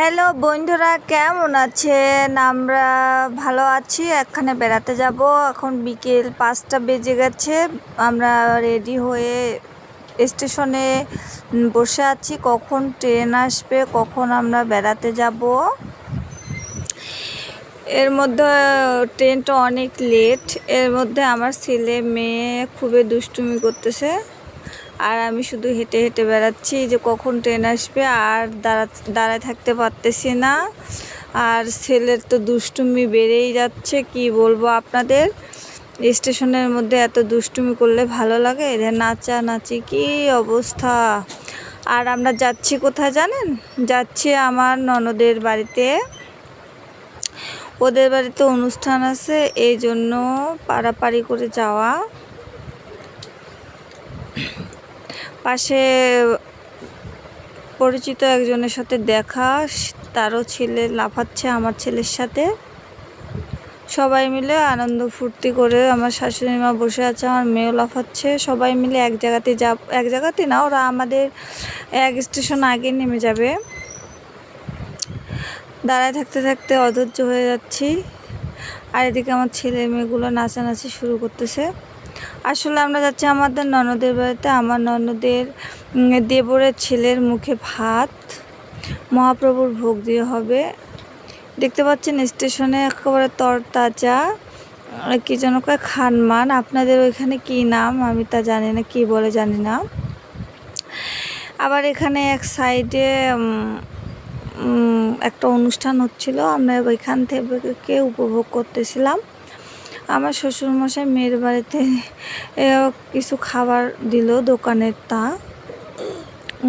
Hello বন্ধুরা, কেমন আছেন? আমরা ভালো আছি, এখানে বেড়াতে যাব। এখন বিকেল পাঁচটা বেজে গেছে। আমরা রেডি হয়ে স্টেশনে বসে আছি। কখন ট্রেন আসবে, কখন আমরা বেড়াতে যাব? এর মধ্যে ট্রেনটা অনেক লেট এর মধ্যে আমার ছেলে মেয়ে খুবই দুষ্টুমি করতেছে। আর আমি শুধু হেঁটে হেঁটে বেড়াচ্ছি যে কখন ট্রেন আসবে আর দাঁড়া, দাঁড়ায় থাকতে পারতেছি না। আর ছেলের তো দুষ্টুমি বেড়েই যাচ্ছে, কি বলব আপনাদের? স্টেশনের মধ্যে এত দুষ্টুমি করলে ভালো লাগে? এদের নাচা নাচি কি অবস্থা? আর আমরা যাচ্ছি কোথায় জানেন? যাচ্ছি আমার ননদের বাড়িতে। ওদের বাড়িতে অনুষ্ঠান আছে, এই জন্য পাড়াপাড়ি করে যাওয়া। পাশে পরিচিত একজনের সাথে দেখা, তারও ছেলে লাফাচ্ছে আমার ছেলের সাথে। সবাই মিলে আনন্দ ফুর্তি করে আমার শাশুড়ি মা বসে আছে, আমার মেয়েও লাফাচ্ছে। সবাই মিলে এক জায়গাতে যাব, এক জায়গাতে না, ওরা আমাদের এক স্টেশন আগে নেমে যাবে। দাঁড়ায় থাকতে থাকতে অধৈর্য হয়ে যাচ্ছি। আর এদিকে আমার ছেলে মেয়েগুলো নাচানাচি শুরু করতেছে। আসলে আমরা যাচ্ছি আমাদের ননদের বাড়িতে। আমার ননদের দেবরের ছেলের মুখে ভাত। মহাপ্রভুর ভোগ দিয়ে হবে। দেখতে পাচ্ছেন, স্টেশনে একেবারে তরতাজা। কি যেন কয় খানমান। আপনাদের ওইখানে কি নাম? আমি তা জানি না, কি বলে জানি না। আবার এখানে এক সাইডে একটা অনুষ্ঠান হচ্ছিল। আমরা ওইখান থেকে উপভোগ করতেছিলাম। আমার শ্বশুরমশাই মেয়ের বাড়িতে কিছু খাবার দিল দোকানের তা।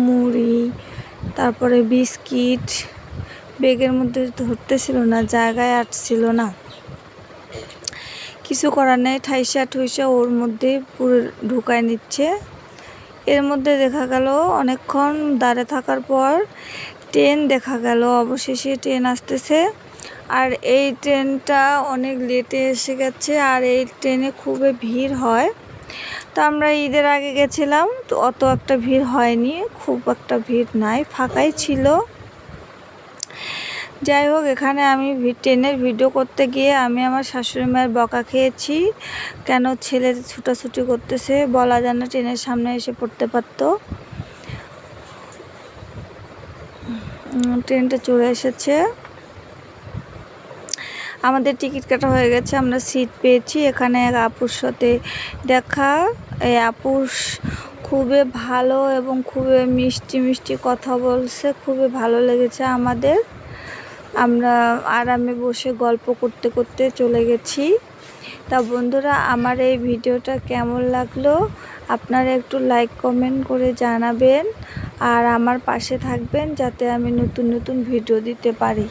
মুড়ি, তারপরে বিস্কিট বেগের মধ্যে ধরতেছিল না, জায়গায় আটছিল না। কিছু করার নেই, ঠাইসা ঠুইসা ওর মধ্যে পুরো ঢুকায় নিচ্ছে। এর মধ্যে দেখা গেল, অনেকক্ষণ দাঁড়ে থাকার পর ট্রেন দেখা গেল। অবশেষে ট্রেন আসতেছে। আর এই ট্রেনটা অনেক লেটে এসে গেছে আর এই ট্রেনে খুবই ভিড় হয়। তো আমরা ঈদের আগে গেছিলাম, তো অত একটা ভিড় হয়নি, খুব একটা ভিড় নাই, ফাঁকাই ছিল। যাই হোক, এখানে আমি ট্রেনের ভিডিও করতে গিয়ে আমি আমার শাশুড়ি মায়ের বকা খেয়েছি। কেন ছেলে ছুটাছুটি করতেছে বলা যায় না, ট্রেনের সামনে এসে পড়তে পারতো। ট্রেনটা চলে এসেছে। আমাদের টিকিট কাটা হয়ে গেছে, আমরা সিট পেয়েছি। এখানে এক আপুর সাথে দেখা। এই আপুর খুবই ভালো এবং খুবই মিষ্টি মিষ্টি কথা বলছে, খুবই ভালো লেগেছে আমাদের। আমরা আরামে বসে গল্প করতে করতে চলে গেছি। তা বন্ধুরা, আমার এই ভিডিওটা কেমন লাগল? আপনারা একটু লাইক কমেন্ট করে জানাবেন। আর আমার পাশে থাকবেন যাতে আমি নতুন নতুন ভিডিও দিতে পারি।